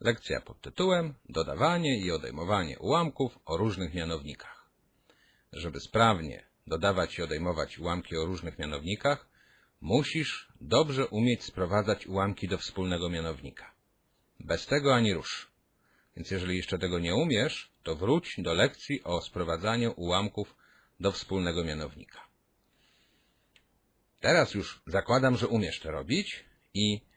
Lekcja pod tytułem Dodawanie i odejmowanie ułamków o różnych mianownikach. Żeby sprawnie dodawać i odejmować ułamki o różnych mianownikach, musisz dobrze umieć sprowadzać ułamki do wspólnego mianownika. Bez tego ani rusz. Więc jeżeli jeszcze tego nie umiesz, to wróć do lekcji o sprowadzaniu ułamków do wspólnego mianownika. Teraz już zakładam, że umiesz to robić i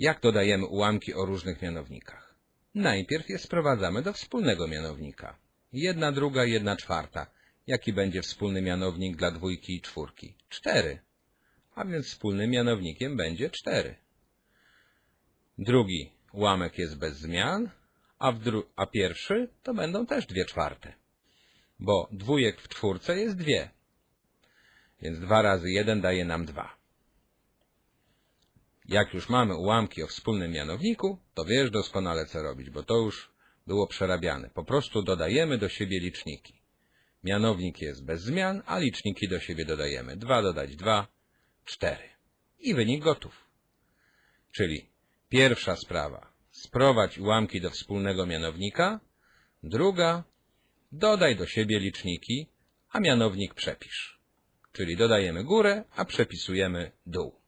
jak dodajemy ułamki o różnych mianownikach? Najpierw je sprowadzamy do wspólnego mianownika. Jedna druga, jedna czwarta. Jaki będzie wspólny mianownik dla dwójki i czwórki? Cztery. A więc wspólnym mianownikiem będzie cztery. Drugi ułamek jest bez zmian, a, a pierwszy to będą też dwie czwarte. Bo dwójek w czwórce jest dwie. Więc dwa razy jeden daje nam dwa. Jak już mamy ułamki o wspólnym mianowniku, to wiesz doskonale co robić, bo to już było przerabiane. Po prostu dodajemy do siebie liczniki. Mianownik jest bez zmian, a liczniki do siebie dodajemy. 2 dodać 2, 4. I wynik gotów. Czyli pierwsza sprawa, sprowadź ułamki do wspólnego mianownika. Druga, dodaj do siebie liczniki, a mianownik przepisz. Czyli dodajemy górę, a przepisujemy dół.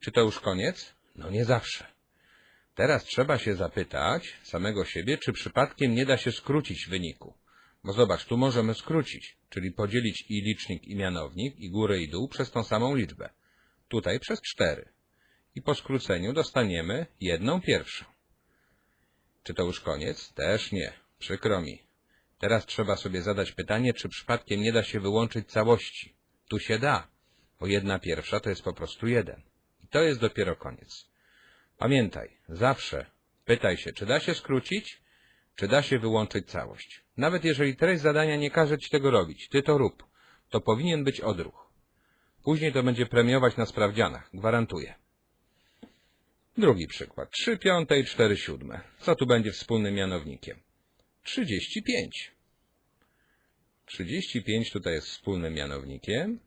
Czy to już koniec? No nie zawsze. Teraz trzeba się zapytać samego siebie, czy przypadkiem nie da się skrócić wyniku. Bo zobacz, tu możemy skrócić, czyli podzielić i licznik, i mianownik, i górę, i dół przez tą samą liczbę. Tutaj przez 4. I po skróceniu dostaniemy jedną pierwszą. Czy to już koniec? Też nie. Przykro mi. Teraz trzeba sobie zadać pytanie, czy przypadkiem nie da się wyłączyć całości. Tu się da, bo jedna pierwsza to jest po prostu jeden. To jest dopiero koniec. Pamiętaj, zawsze pytaj się, czy da się skrócić, czy da się wyłączyć całość. Nawet jeżeli treść zadania nie każe ci tego robić, ty to rób. To powinien być odruch. Później to będzie premiować na sprawdzianach, gwarantuję. Drugi przykład. 3 piąte i 4 siódme. Co tu będzie wspólnym mianownikiem? 35. 35 tutaj jest wspólnym mianownikiem.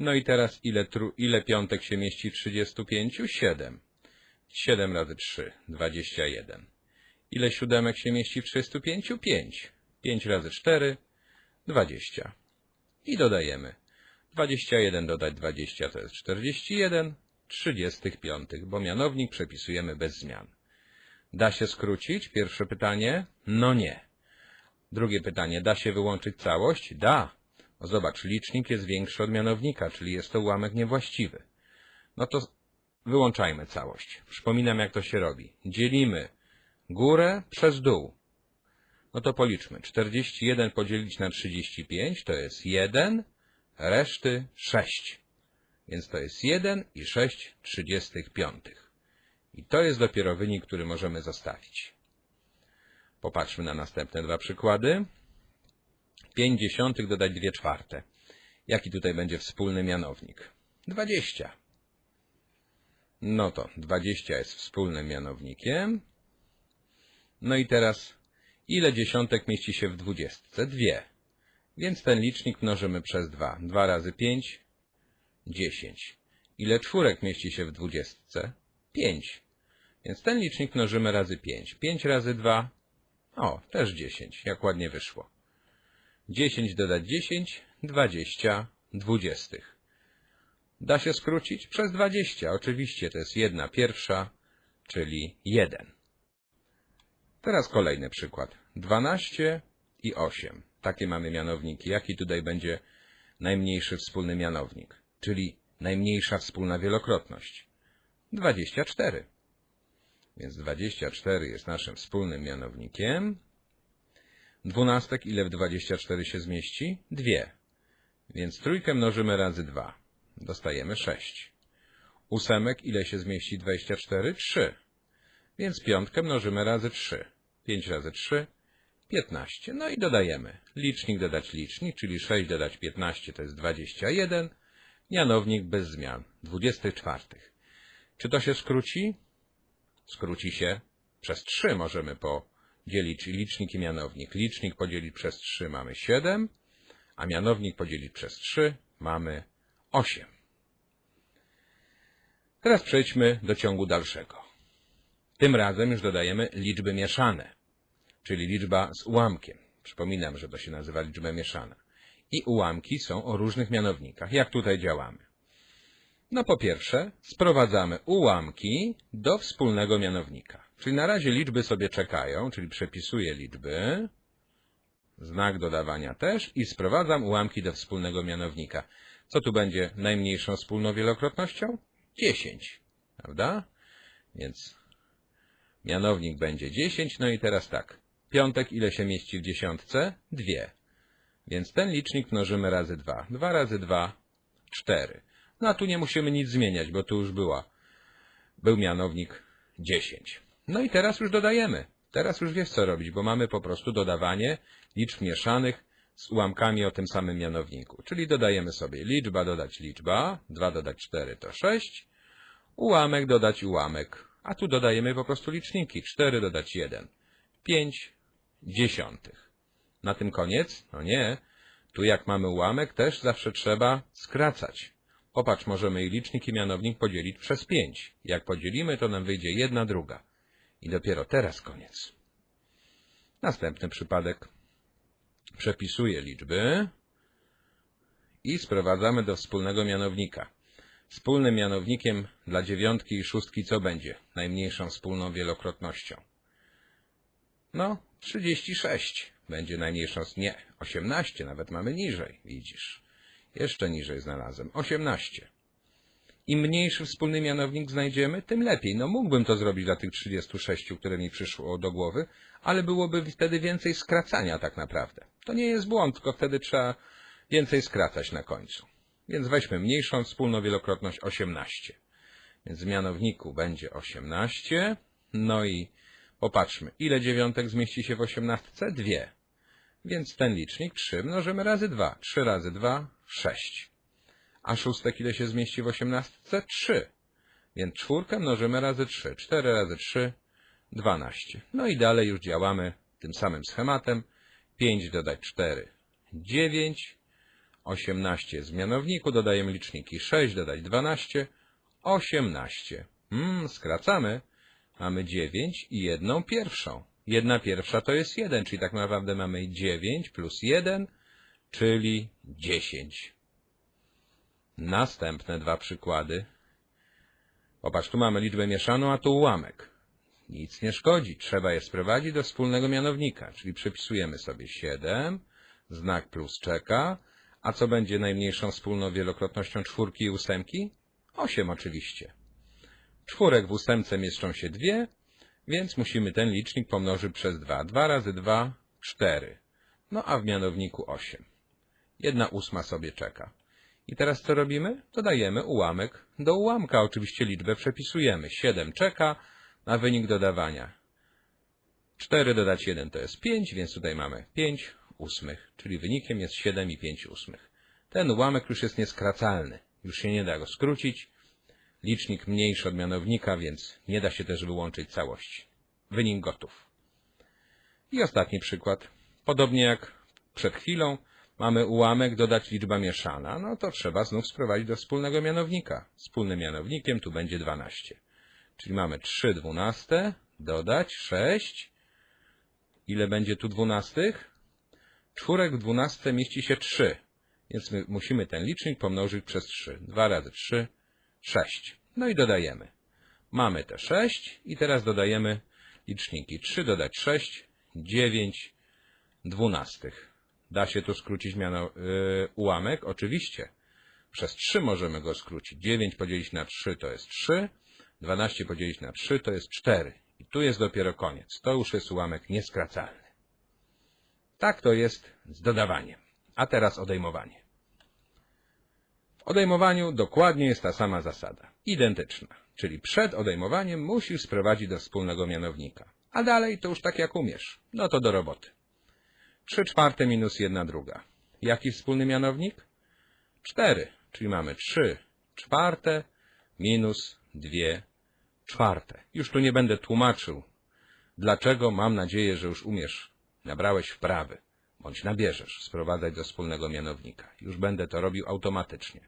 No i teraz ile, tru, ile piątek się mieści w 35? 7. 7 razy 3, 21. Ile siódemek się mieści w 35? 5. 5 razy 4, 20. I dodajemy. 21 dodać 20 to jest 41, 35, bo mianownik przepisujemy bez zmian. Da się skrócić? Pierwsze pytanie. No nie. Drugie pytanie. Da się wyłączyć całość? Da. Zobacz, licznik jest większy od mianownika, czyli jest to ułamek niewłaściwy. No to wyłączajmy całość. Przypominam, jak to się robi. Dzielimy górę przez dół. No to policzmy. 41 podzielić na 35 to jest 1, reszty 6. Więc to jest 1 i 6 35. I to jest dopiero wynik, który możemy zostawić. Popatrzmy na następne dwa przykłady. 5 dziesiątych dodać 2 czwarte. Jaki tutaj będzie wspólny mianownik? 20. No to 20 jest wspólnym mianownikiem. No i teraz, ile dziesiątek mieści się w 20? Dwie. Więc ten licznik mnożymy przez 2. 2 razy 5, 10. Ile czwórek mieści się w 20? 5. Więc ten licznik mnożymy razy 5. 5 razy 2, o, też 10. Jak ładnie wyszło. 10 dodać 10, 20 dwudziestych. Da się skrócić? Przez 20. Oczywiście to jest jedna pierwsza, czyli 1. Teraz kolejny przykład. 12 i 8. Takie mamy mianowniki. Jaki tutaj będzie najmniejszy wspólny mianownik? Czyli najmniejsza wspólna wielokrotność. 24. Więc 24 jest naszym wspólnym mianownikiem. Dwunastek ile w 24 się zmieści? Dwie. Więc trójkę mnożymy razy 2. Dostajemy 6. Ósemek ile się zmieści 24? 3. Więc piątkę mnożymy razy 3. 5 razy 3, 15. No i dodajemy. Licznik dodać licznik, czyli 6 dodać 15 to jest 21. Mianownik bez zmian. 24. Czy to się skróci? Skróci się przez 3 możemy podzielić licznik i mianownik. Licznik podzielić przez 3 mamy 7, a mianownik podzielić przez 3 mamy 8. Teraz przejdźmy do ciągu dalszego. Tym razem już dodajemy liczby mieszane, czyli liczba z ułamkiem. Przypominam, że to się nazywa liczba mieszana. I ułamki są o różnych mianownikach. Jak tutaj działamy? No po pierwsze, sprowadzamy ułamki do wspólnego mianownika. Czyli na razie liczby sobie czekają, czyli przepisuję liczby, znak dodawania też i sprowadzam ułamki do wspólnego mianownika. Co tu będzie najmniejszą wspólną wielokrotnością? 10, prawda? Więc mianownik będzie 10, no i teraz tak. Piątek ile się mieści w dziesiątce? 2. Więc ten licznik mnożymy razy 2. 2 razy 2, 4. No a tu nie musimy nic zmieniać, bo tu już była, był mianownik 10. No i teraz już dodajemy. Teraz już wiesz co robić, bo mamy po prostu dodawanie liczb mieszanych z ułamkami o tym samym mianowniku. Czyli dodajemy sobie liczba dodać liczba, 2 dodać 4 to 6, ułamek dodać ułamek, a tu dodajemy po prostu liczniki. 4 dodać 1, 5 dziesiątych. Na tym koniec? No nie. Tu jak mamy ułamek, też zawsze trzeba skracać. Popatrz, możemy i licznik i mianownik podzielić przez 5. Jak podzielimy, to nam wyjdzie jedna druga. I dopiero teraz koniec. Następny przypadek. Przepisuję liczby i sprowadzamy do wspólnego mianownika. Wspólnym mianownikiem dla dziewiątki i szóstki co będzie? Najmniejszą wspólną wielokrotnością. No, 36 będzie najmniejszą. Nie, 18 nawet mamy niżej, widzisz. Jeszcze niżej znalazłem. 18. Im mniejszy wspólny mianownik znajdziemy, tym lepiej. No mógłbym to zrobić dla tych 36, które mi przyszło do głowy, ale byłoby wtedy więcej skracania tak naprawdę. To nie jest błąd, tylko wtedy trzeba więcej skracać na końcu. Więc weźmy mniejszą wspólną wielokrotność 18. Więc w mianowniku będzie 18. No i popatrzmy, ile dziewiątek zmieści się w 18? Dwie. Więc ten licznik 3 mnożymy razy 2. 3 razy 2, 6. A szóstek ile się zmieści w 18? 3. Więc czwórkę mnożymy razy 3. 4 razy 3, 12. No i dalej już działamy tym samym schematem. 5 dodać 4, 9. 18 z mianowniku, dodajemy liczniki 6, dodać 12, 18. Hmm, skracamy. Mamy 9 i jedną pierwszą. Jedna pierwsza to jest 1, czyli tak naprawdę mamy 9 plus 1, czyli 10. Następne dwa przykłady. Popatrz, tu mamy liczbę mieszaną, a tu ułamek. Nic nie szkodzi, trzeba je sprowadzić do wspólnego mianownika, czyli przypisujemy sobie 7, znak plus czeka, a co będzie najmniejszą wspólną wielokrotnością czwórki i ósemki? 8 oczywiście. Czwórek w ósemce mieszczą się dwie, więc musimy ten licznik pomnożyć przez 2. 2 razy 2, 4. No a w mianowniku 8. Jedna ósma sobie czeka. I teraz co robimy? Dodajemy ułamek do ułamka. Oczywiście liczbę przepisujemy. 7 czeka na wynik dodawania. 4 dodać 1 to jest 5, więc tutaj mamy 5 ósmych, czyli wynikiem jest 7 i 5 ósmych. Ten ułamek już jest nieskracalny. Już się nie da go skrócić. Licznik mniejszy od mianownika, więc nie da się też wyłączyć całości. Wynik gotów. I ostatni przykład. Podobnie jak przed chwilą, mamy ułamek dodać liczba mieszana, no to trzeba znów sprowadzić do wspólnego mianownika. Wspólnym mianownikiem tu będzie 12. Czyli mamy 3 dwunaste, dodać 6. Ile będzie tu dwunastych? Czwórek w dwunastce mieści się 3, więc my musimy ten licznik pomnożyć przez 3. 2 razy 3, 6. No i dodajemy. Mamy te 6 i teraz dodajemy liczniki. 3 dodać 6, 9 dwunastych. Da się tu skrócić miano, yy, ułamek? Oczywiście. Przez 3 możemy go skrócić. 9 podzielić na 3 to jest 3, 12 podzielić na 3 to jest 4. I tu jest dopiero koniec. To już jest ułamek nieskracalny. Tak to jest z dodawaniem. A teraz odejmowanie. W odejmowaniu dokładnie jest ta sama zasada. Identyczna. Czyli przed odejmowaniem musisz sprowadzić do wspólnego mianownika. A dalej to już tak jak umiesz. No to do roboty. 3 czwarte minus 1 druga. Jaki wspólny mianownik? 4. Czyli mamy 3 czwarte minus 2 czwarte. Już tu nie będę tłumaczył, dlaczego mam nadzieję, że już umiesz nabrałeś wprawy, bądź nabierzesz sprowadzać do wspólnego mianownika. Już będę to robił automatycznie.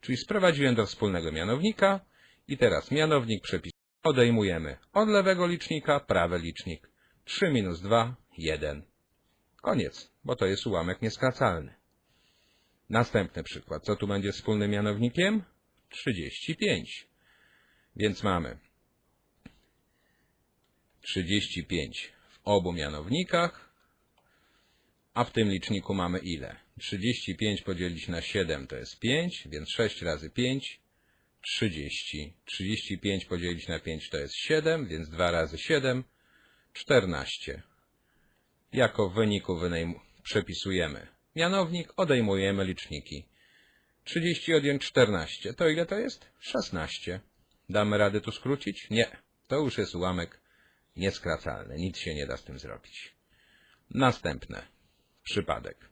Czyli sprowadziłem do wspólnego mianownika i teraz mianownik przepisuję. Odejmujemy od lewego licznika prawy licznik. 3 minus 2, 1. Koniec, bo to jest ułamek nieskracalny. Następny przykład. Co tu będzie wspólnym mianownikiem? 35. Więc mamy 35 w obu mianownikach, a w tym liczniku mamy ile? 35 podzielić na 7 to jest 5, więc 6 razy 5, 30. 35 podzielić na 5 to jest 7, więc 2 razy 7, 14. Jako w wyniku wynajm- przepisujemy mianownik, odejmujemy liczniki. 30 odjąć 14, to ile to jest? 16. Damy radę tu skrócić? Nie. To już jest ułamek nieskracalny, nic się nie da z tym zrobić. Następne. Przypadek.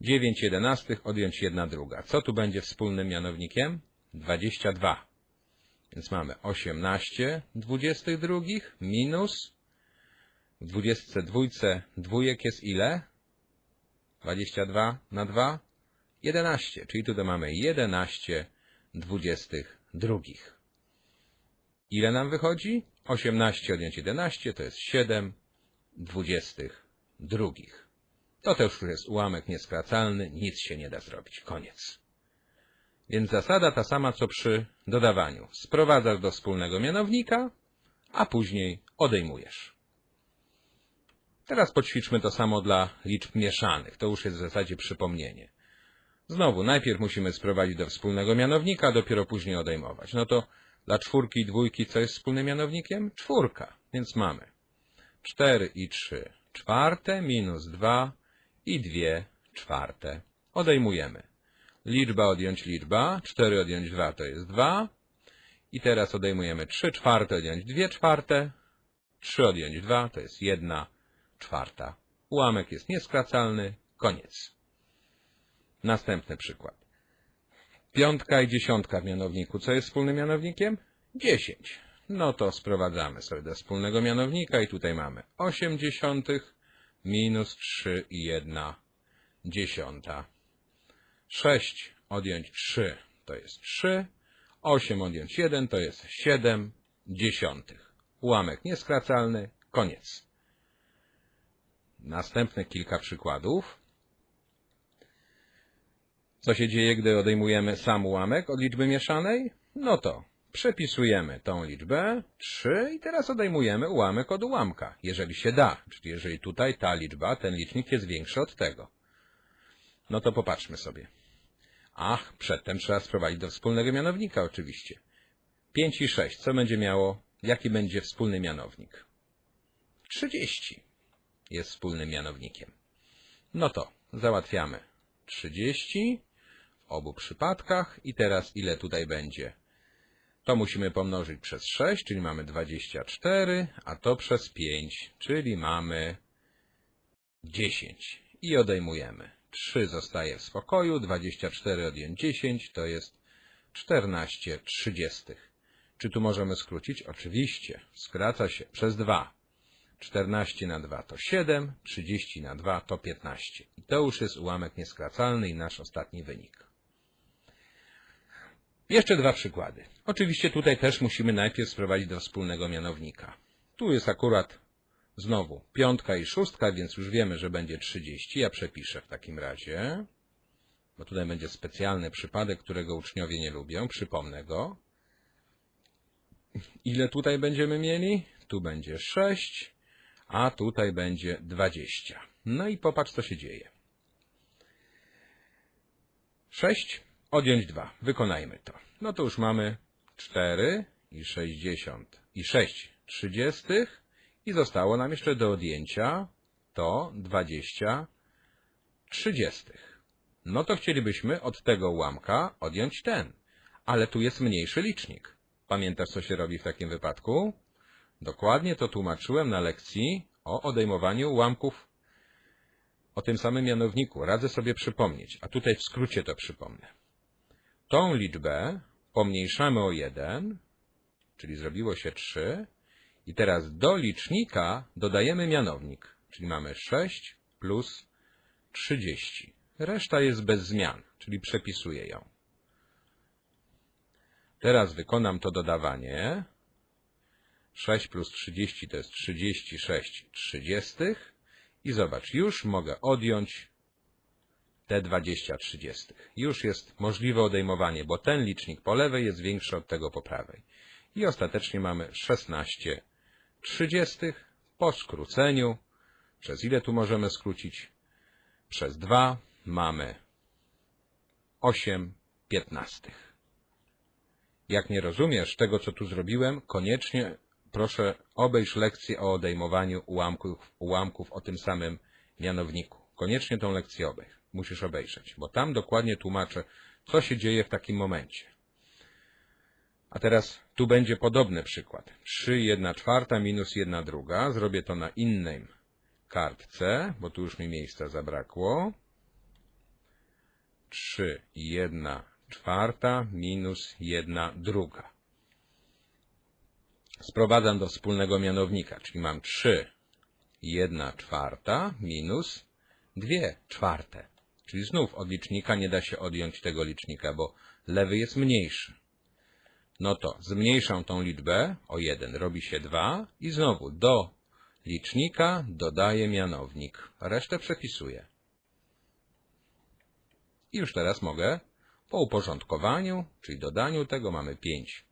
9 jedenastych odjąć 1 druga. Co tu będzie wspólnym mianownikiem? 22. Więc mamy 18 dwudziestych drugich minus w 22 dwójek jest ile? 22 na 2? 11, czyli tutaj mamy 11 dwudziestych drugich. Ile nam wychodzi? 18 odjąć 11 to jest 7 dwudziestych drugich. To też już jest ułamek nieskracalny, nic się nie da zrobić. Koniec. Więc zasada ta sama co przy dodawaniu. Sprowadzasz do wspólnego mianownika, a później odejmujesz. Teraz poćwiczmy to samo dla liczb mieszanych. To już jest w zasadzie przypomnienie. Znowu, najpierw musimy sprowadzić do wspólnego mianownika, dopiero później odejmować. No to dla czwórki i dwójki co jest wspólnym mianownikiem? Czwórka. Więc mamy 4 i 3 czwarte minus 2 i 2 czwarte. Odejmujemy. Liczba odjąć liczba. 4 odjąć 2 to jest 2. I teraz odejmujemy 3 czwarte odjąć 2 czwarte. 3 odjąć 2 to jest 1 czwarta. Ułamek jest nieskracalny. Koniec. Następny przykład. Piątka i dziesiątka w mianowniku. Co jest wspólnym mianownikiem? 10. No to sprowadzamy sobie do wspólnego mianownika i tutaj mamy 8 dziesiątych minus 3 i 1 dziesiąta. 6 odjąć 3 to jest 3. 8 odjąć 1 to jest 7 dziesiątych. Ułamek nieskracalny. Koniec. Następne kilka przykładów. Co się dzieje, gdy odejmujemy sam ułamek od liczby mieszanej? No to przepisujemy tą liczbę 3 i teraz odejmujemy ułamek od ułamka, jeżeli się da. Czyli jeżeli tutaj ta liczba, ten licznik jest większy od tego. No to popatrzmy sobie. Ach, przedtem trzeba sprowadzić do wspólnego mianownika oczywiście. 5 i 6, co będzie miało, jaki będzie wspólny mianownik? 30 jest wspólnym mianownikiem. No to załatwiamy 30 w obu przypadkach i teraz ile tutaj będzie? To musimy pomnożyć przez 6, czyli mamy 24, a to przez 5, czyli mamy 10. I odejmujemy. 3 zostaje w spokoju, 24 odjąć 10 to jest 14 trzydziestych. Czy tu możemy skrócić? Oczywiście. Skraca się przez 2. 14 na 2 to 7, 30 na 2 to 15. I to już jest ułamek nieskracalny i nasz ostatni wynik. Jeszcze dwa przykłady. Oczywiście tutaj też musimy najpierw sprowadzić do wspólnego mianownika. Tu jest akurat znowu piątka i szóstka, więc już wiemy, że będzie 30. Ja przepiszę w takim razie, bo tutaj będzie specjalny przypadek, którego uczniowie nie lubią. Przypomnę go. Ile tutaj będziemy mieli? Tu będzie 6, a tutaj będzie 20. No i popatrz, co się dzieje. 6 odjąć 2. Wykonajmy to. No to już mamy 4 i 60 i 6 trzydziestych i zostało nam jeszcze do odjęcia to 20 trzydziestych. No to chcielibyśmy od tego ułamka odjąć ten, ale tu jest mniejszy licznik. Pamiętasz, co się robi w takim wypadku? Dokładnie to tłumaczyłem na lekcji o odejmowaniu ułamków o tym samym mianowniku. Radzę sobie przypomnieć, a tutaj w skrócie to przypomnę. Tą liczbę pomniejszamy o 1, czyli zrobiło się 3, i teraz do licznika dodajemy mianownik, czyli mamy 6 plus 30. Reszta jest bez zmian, czyli przepisuję ją. Teraz wykonam to dodawanie. 6 plus 30 to jest 36 trzydziestych. I zobacz, już mogę odjąć te 20 trzydziestych. Już jest możliwe odejmowanie, bo ten licznik po lewej jest większy od tego po prawej. I ostatecznie mamy 16 trzydziestych po skróceniu. Przez ile tu możemy skrócić? Przez 2 mamy 8 piętnastych. Jak nie rozumiesz tego, co tu zrobiłem, koniecznie proszę obejrz lekcję o odejmowaniu ułamków, ułamków o tym samym mianowniku. Koniecznie tą lekcję obejrz. Musisz obejrzeć, bo tam dokładnie tłumaczę, co się dzieje w takim momencie. A teraz tu będzie podobny przykład. 3 1 czwarta minus 1 druga. Zrobię to na innej kartce, bo tu już mi miejsca zabrakło. 3 1 czwarta minus 1 druga. Sprowadzam do wspólnego mianownika, czyli mam 3 1 czwarta minus 2 czwarte. Czyli znów od licznika nie da się odjąć tego licznika, bo lewy jest mniejszy. No to zmniejszam tą liczbę o 1, robi się 2 i znowu do licznika dodaję mianownik. Resztę przepisuję. I już teraz mogę po uporządkowaniu, czyli dodaniu tego mamy 5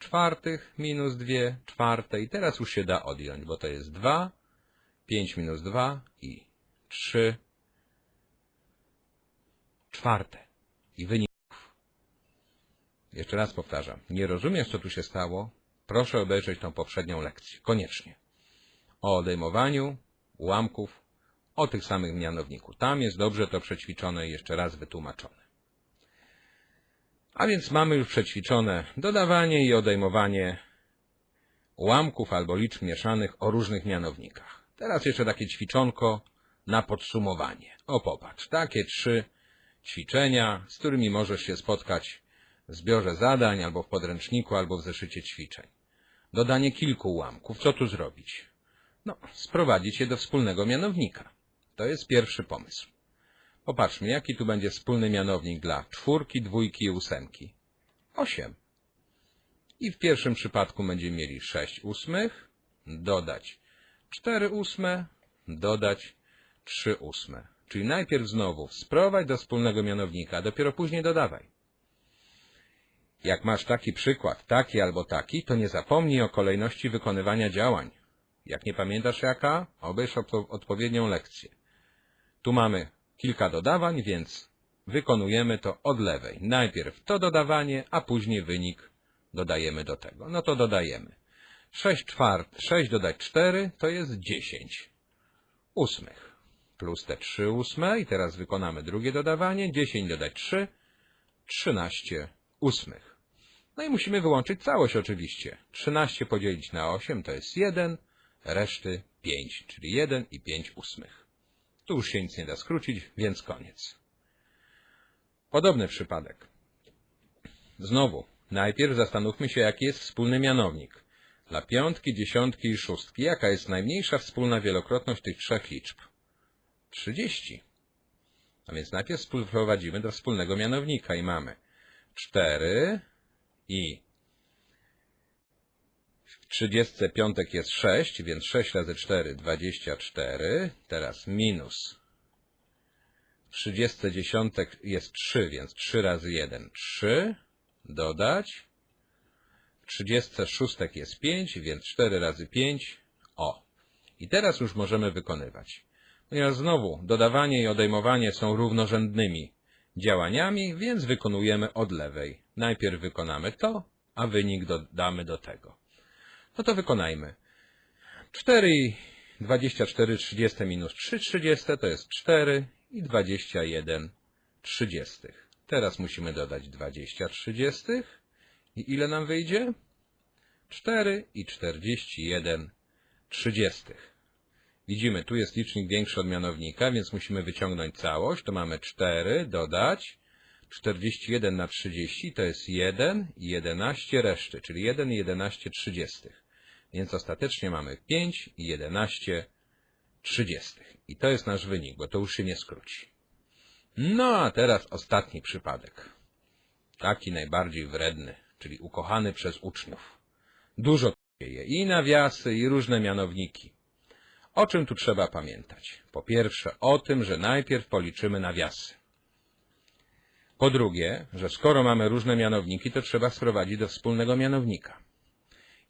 czwartych minus 2 czwarte i teraz już się da odjąć, bo to jest 2, 5 minus 2 i 3 czwarte. I wynik jeszcze raz powtarzam, nie rozumiesz, co tu się stało? Proszę obejrzeć tą poprzednią lekcję. Koniecznie. O odejmowaniu ułamków o tych samych mianowniku. Tam jest dobrze to przećwiczone i jeszcze raz wytłumaczone. A więc mamy już przećwiczone dodawanie i odejmowanie ułamków albo liczb mieszanych o różnych mianownikach. Teraz jeszcze takie ćwiczonko na podsumowanie. O popatrz, takie trzy ćwiczenia, z którymi możesz się spotkać w zbiorze zadań, albo w podręczniku, albo w zeszycie ćwiczeń. Dodanie kilku ułamków. Co tu zrobić? No, sprowadzić je do wspólnego mianownika. To jest pierwszy pomysł. Popatrzmy, jaki tu będzie wspólny mianownik dla czwórki, dwójki i ósemki. Osiem. I w pierwszym przypadku będziemy mieli 6 ósmych, dodać 4 ósme, dodać 3 ósme. Czyli najpierw znowu sprowadź do wspólnego mianownika, a dopiero później dodawaj. Jak masz taki przykład, taki albo taki, to nie zapomnij o kolejności wykonywania działań. Jak nie pamiętasz jaka, obejrz odpo- odpowiednią lekcję. Tu mamy kilka dodawań, więc wykonujemy to od lewej. Najpierw to dodawanie, a później wynik dodajemy do tego. No to dodajemy. 6 czwart, 6 dodać 4 to jest 10 ósmych. Plus te 3 ósme i teraz wykonamy drugie dodawanie. 10 dodać 3, 13 ósmych. No i musimy wyłączyć całość oczywiście. 13 podzielić na 8 to jest 1, reszty 5, czyli 1 i 5 ósmych. Tu już się nic nie da skrócić, więc koniec. Podobny przypadek. Znowu, najpierw zastanówmy się, jaki jest wspólny mianownik. Dla piątki, dziesiątki i szóstki, jaka jest najmniejsza wspólna wielokrotność tych trzech liczb? 30. A więc najpierw wprowadzimy do wspólnego mianownika i mamy 4 i w 35 jest 6, więc 6 razy 4, 24. Teraz minus. W 30 dziesiątek jest 3, więc 3 razy 1, 3. Dodać. W 36 jest 5, więc 4 razy 5, o. I teraz już możemy wykonywać. Ponieważ znowu dodawanie i odejmowanie są równorzędnymi działaniami, więc wykonujemy od lewej. Najpierw wykonamy to, a wynik dodamy do tego. No to wykonajmy. 4 i 24 30 minus 3 30 to jest 4 i 21 30. Teraz musimy dodać 20 30. I ile nam wyjdzie? 4 i 41 30. Widzimy, tu jest licznik większy od mianownika, więc musimy wyciągnąć całość. To mamy 4, dodać 41 na 30 to jest 1 i 11 reszty, czyli 1 i 11 trzydziestych. Więc ostatecznie mamy 5 i 11 trzydziestych. I to jest nasz wynik, bo to już się nie skróci. No a teraz ostatni przypadek. Taki najbardziej wredny, czyli ukochany przez uczniów. Dużo I nawiasy, i różne mianowniki. O czym tu trzeba pamiętać? Po pierwsze, o tym, że najpierw policzymy nawiasy. Po drugie, że skoro mamy różne mianowniki, to trzeba sprowadzić do wspólnego mianownika.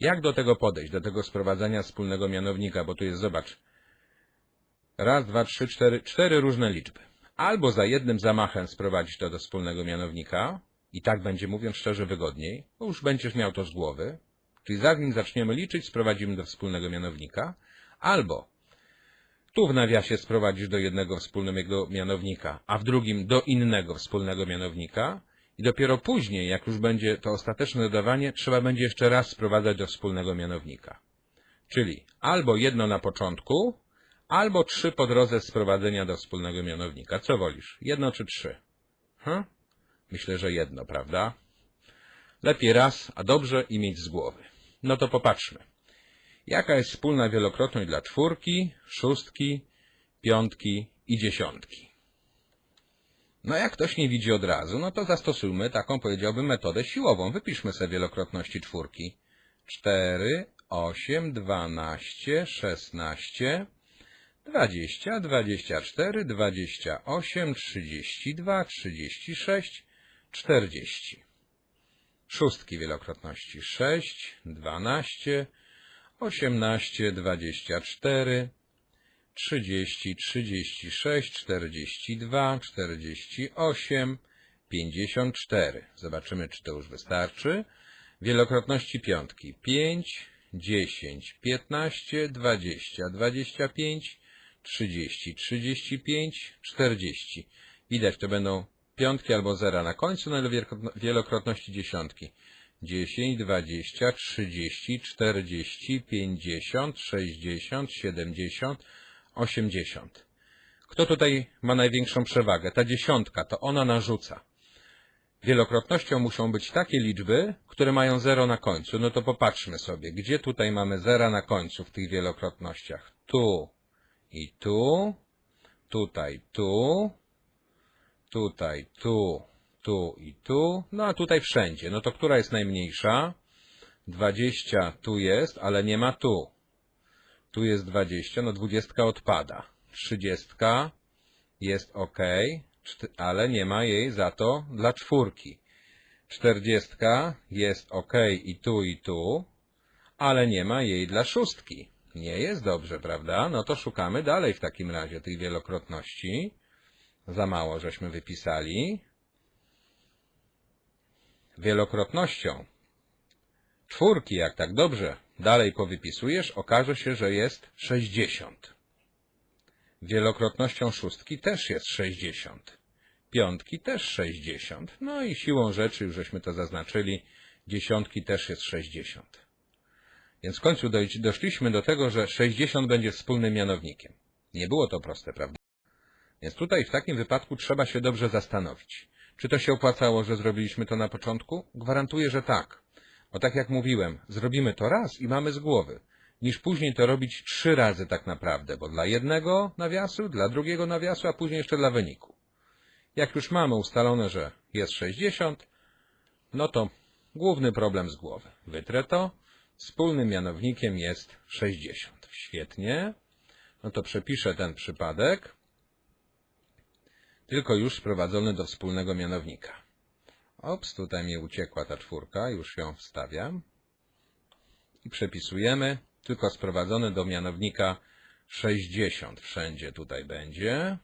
Jak do tego podejść, do tego sprowadzania wspólnego mianownika? Bo tu jest, zobacz, raz, dwa, trzy, cztery, cztery różne liczby. Albo za jednym zamachem sprowadzić to do wspólnego mianownika i tak będzie, mówiąc szczerze, wygodniej, bo już będziesz miał to z głowy. Czyli zanim zaczniemy liczyć, sprowadzimy do wspólnego mianownika. Albo tu w nawiasie sprowadzisz do jednego wspólnego mianownika, a w drugim do innego wspólnego mianownika i dopiero później, jak już będzie to ostateczne dodawanie, trzeba będzie jeszcze raz sprowadzać do wspólnego mianownika. Czyli albo jedno na początku, albo trzy po drodze sprowadzenia do wspólnego mianownika. Co wolisz? Jedno czy trzy? Hm? Myślę, że jedno, prawda? Lepiej raz, a dobrze i mieć z głowy. No to popatrzmy. Jaka jest wspólna wielokrotność dla czwórki, szóstki, piątki i dziesiątki? No jak ktoś nie widzi od razu, no to zastosujmy taką, powiedziałbym, metodę siłową. Wypiszmy sobie wielokrotności czwórki. 4, 8, 12, 16, 20, 24, 28, 32, 36, 40. Szóstki wielokrotności 6, 12, 18, 24, 30, 36, 42, 48, 54. Zobaczymy, czy to już wystarczy. Wielokrotności piątki 5, 10, 15, 20, 25, 30, 35, 40. Widać, to będą piątki albo zera na końcu, no wielko- wielokrotności dziesiątki. 10, 20, 30, 40, 50, 60, 70, 80. Kto tutaj ma największą przewagę? Ta dziesiątka, to ona narzuca. Wielokrotnością muszą być takie liczby, które mają zero na końcu. No to popatrzmy sobie, gdzie tutaj mamy zera na końcu w tych wielokrotnościach. Tu i tu, tutaj, tu, tutaj, tu, tu i tu, no a tutaj wszędzie. No to która jest najmniejsza? 20 tu jest, ale nie ma tu. Tu jest 20, no 20 odpada. 30 jest ok, ale nie ma jej za to dla czwórki. 40 jest ok i tu i tu, ale nie ma jej dla szóstki. Nie jest dobrze, prawda? No to szukamy dalej w takim razie tych wielokrotności. Za mało żeśmy wypisali. Wielokrotnością czwórki, jak tak dobrze dalej powypisujesz, okaże się, że jest 60. Wielokrotnością szóstki też jest 60. Piątki też 60. No i siłą rzeczy, już żeśmy to zaznaczyli, dziesiątki też jest 60. Więc w końcu doszliśmy do tego, że 60 będzie wspólnym mianownikiem. Nie było to proste, prawda? Więc tutaj w takim wypadku trzeba się dobrze zastanowić. Czy to się opłacało, że zrobiliśmy to na początku? Gwarantuję, że tak. Bo tak jak mówiłem, zrobimy to raz i mamy z głowy, niż później to robić trzy razy tak naprawdę, bo dla jednego nawiasu, dla drugiego nawiasu, a później jeszcze dla wyniku. Jak już mamy ustalone, że jest 60, no to główny problem z głowy. Wytrę to. Wspólnym mianownikiem jest 60. Świetnie. No to przepiszę ten przypadek tylko już sprowadzony do wspólnego mianownika. Ops, tutaj mi uciekła ta czwórka, już ją wstawiam. I przepisujemy, tylko sprowadzony do mianownika 60 wszędzie tutaj będzie.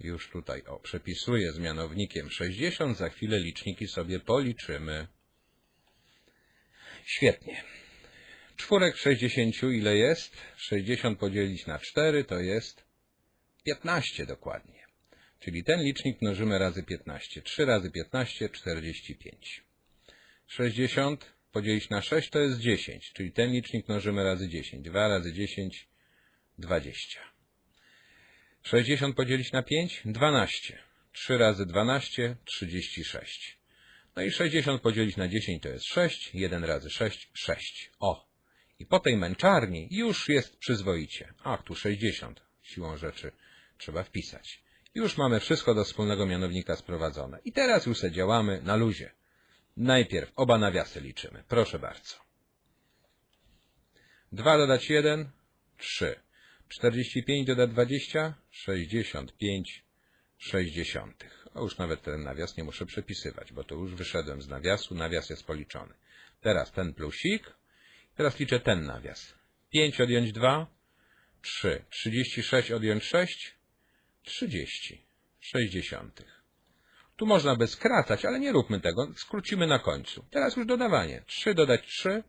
Już tutaj, o, przepisuję z mianownikiem 60, za chwilę liczniki sobie policzymy. Świetnie. Czwórek 60 ile jest? 60 podzielić na 4 to jest 15 dokładnie. Czyli ten licznik mnożymy razy 15. 3 razy 15, 45. 60 podzielić na 6 to jest 10, czyli ten licznik mnożymy razy 10. 2 razy 10, 20. 60 podzielić na 5, 12. 3 razy 12, 36. No i 60 podzielić na 10 to jest 6, 1 razy 6, 6. O! I po tej męczarni już jest przyzwoicie. Ach, tu 60 siłą rzeczy trzeba wpisać. Już mamy wszystko do wspólnego mianownika sprowadzone. I teraz już se działamy na luzie. Najpierw oba nawiasy liczymy. Proszę bardzo. 2 dodać 1, 3. 45 dodać 20, 65, 60. O, już nawet ten nawias nie muszę przepisywać, bo to już wyszedłem z nawiasu, nawias jest policzony. Teraz ten plusik, teraz liczę ten nawias. 5 odjąć 2, 3. 36 odjąć 6, 30. 60. Tu można by skracać, ale nie róbmy tego, skrócimy na końcu. Teraz już dodawanie. 3 dodać 3,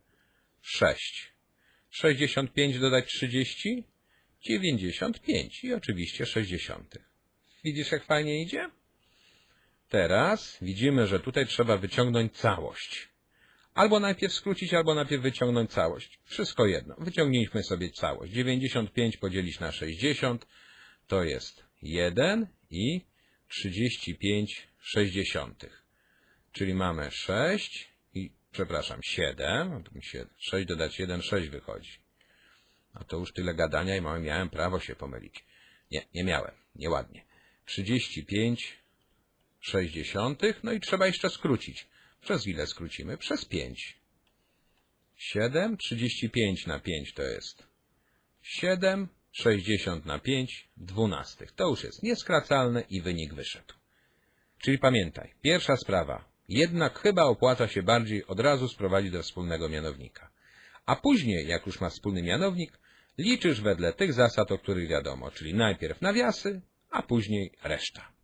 6. 65 dodać 30, 95 i oczywiście 60. Widzisz, jak fajnie idzie? Teraz widzimy, że tutaj trzeba wyciągnąć całość. Albo najpierw skrócić, albo najpierw wyciągnąć całość. Wszystko jedno. Wyciągnijmy sobie całość. 95 podzielić na 60 to jest 1 i 35 sześćdziesiątych. Czyli mamy 6 i, przepraszam, 7. 6 dodać 1, 6 wychodzi. No to już tyle gadania i miałem prawo się pomylić. Nie, nie miałem. Nieładnie. 35 sześćdziesiątych. No i trzeba jeszcze skrócić. Przez ile skrócimy? Przez 5. 7, 35 na 5 to jest 7, 60 na 5, dwunastych. To już jest nieskracalne i wynik wyszedł. Czyli pamiętaj, pierwsza sprawa. Jednak chyba opłaca się bardziej od razu sprowadzić do wspólnego mianownika. A później, jak już masz wspólny mianownik, liczysz wedle tych zasad, o których wiadomo, czyli najpierw nawiasy, a później reszta.